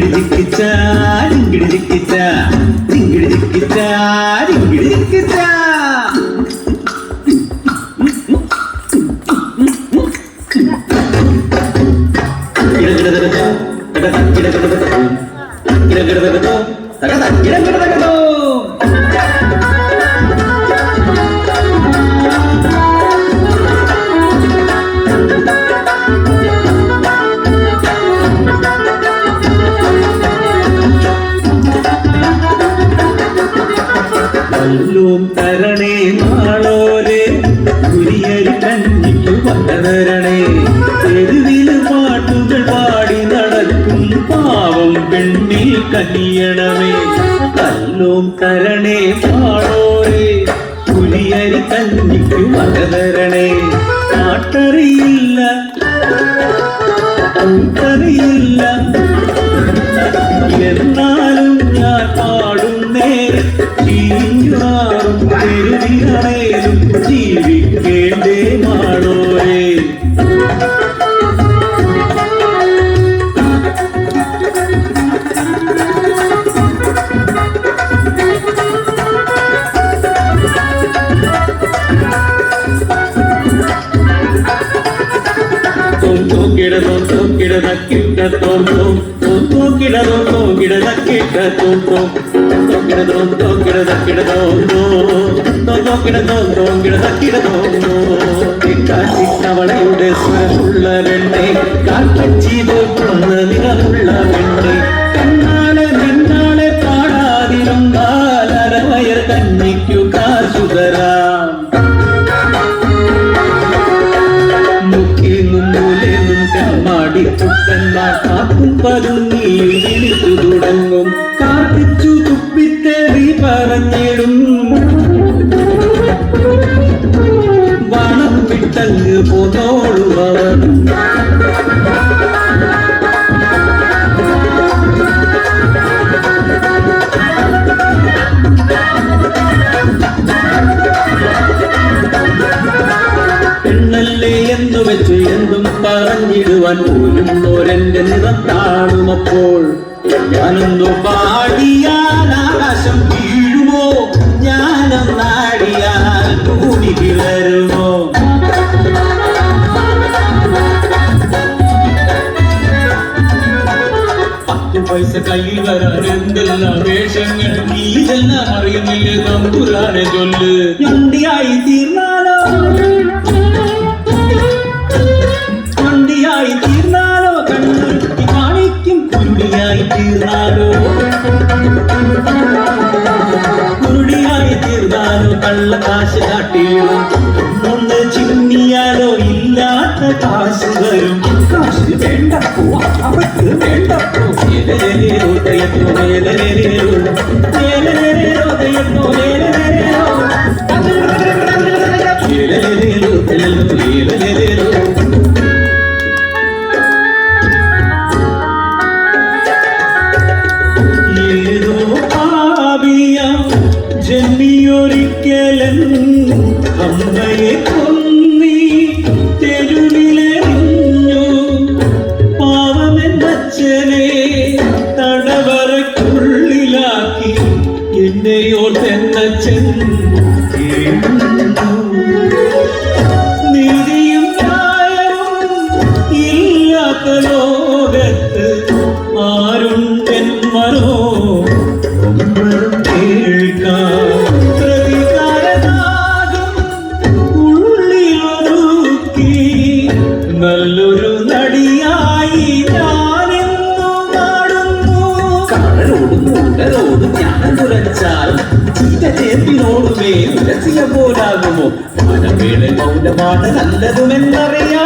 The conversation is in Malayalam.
ജിങ്കിടി ജിക്കിച്ച ജിങ്കിടി തരണേ നാളോരെ. കുരിയരി കഞ്ഞിക്കു പതരണേ തെരുവിൽ പാട്ടുകൾ പാടി നടക്കും പാവം പെണ്ണിൽ കനിയണമേ. കല്ലും തരണേ നാളോരെ. കുരിയരി കഞ്ഞിക്കു പതരണേ പാട്ടറിയില്ല അറിയില്ല എന്നാലും തോം തോം തോക്കിട തോം തോക്കിട തക്കിട തോം തോം തോം തോക്കിട തോം തോക്കിട തക്കിട തോം തോം കാറ്റിട്ടവളയുടെ സ്വരമുള്ള വെണ്ണെ കാറ്റച്ചി തോക്കുന്ന നിറമുള്ള വെണ്ണെ. കണ്ണാലെ നിന്നാളെ പാടാതിരുന്നാൽ അരവയർ കഞ്ഞിക്കു കാശു തരാം മുക്കിന്നും തുക്കന്മാർ കാക്കും പതുങ്ങി വിളിച്ചു തുടങ്ങും കാത്തിച്ചു തുപ്പിത്തേറി പറഞ്ഞിടും. വണം വിട്ടങ്ങ് പോന്നോളുമവർ പെണ്ണല്ലേ ഒരെന്റെ നിറം കാണുമപ്പോൾ ഞാനൊന്നു പാടിയാൽ ആകാശം വീഴുമോ ഞാനൊന്നാടിയാൽ കൂടി പത്ത് പൈസ കയ്യിൽ വരാൻ എന്തെല്ലാം വേഷങ്ങൾ നീ ഇതെല്ലാം അറിയുന്നില്ല തമ്പുരാനെ ചൊല്ല് ഞണ്ടിയായി തീർന്നാലോ തീർന്നാലോ? കുരുടിയായി തീർന്നാലോ? കള്ള കാശ് കാട്ടിയിടും. ഒന്ന് ചിന്നിയാലോ ഇല്ലാത്ത കാശ് വരും. കാശ് വേണ്ട അവർക്ക് വേണ്ട കൂട്ടരോടും ഞാൻ തുലച്ചാൽ ചീറ്റ ചേപ്പിനോടുമേ ഉരസിയ പോലാകുമോ മനമേളെ മൗനമാണ് നല്ലതുമെന്നറിയാം.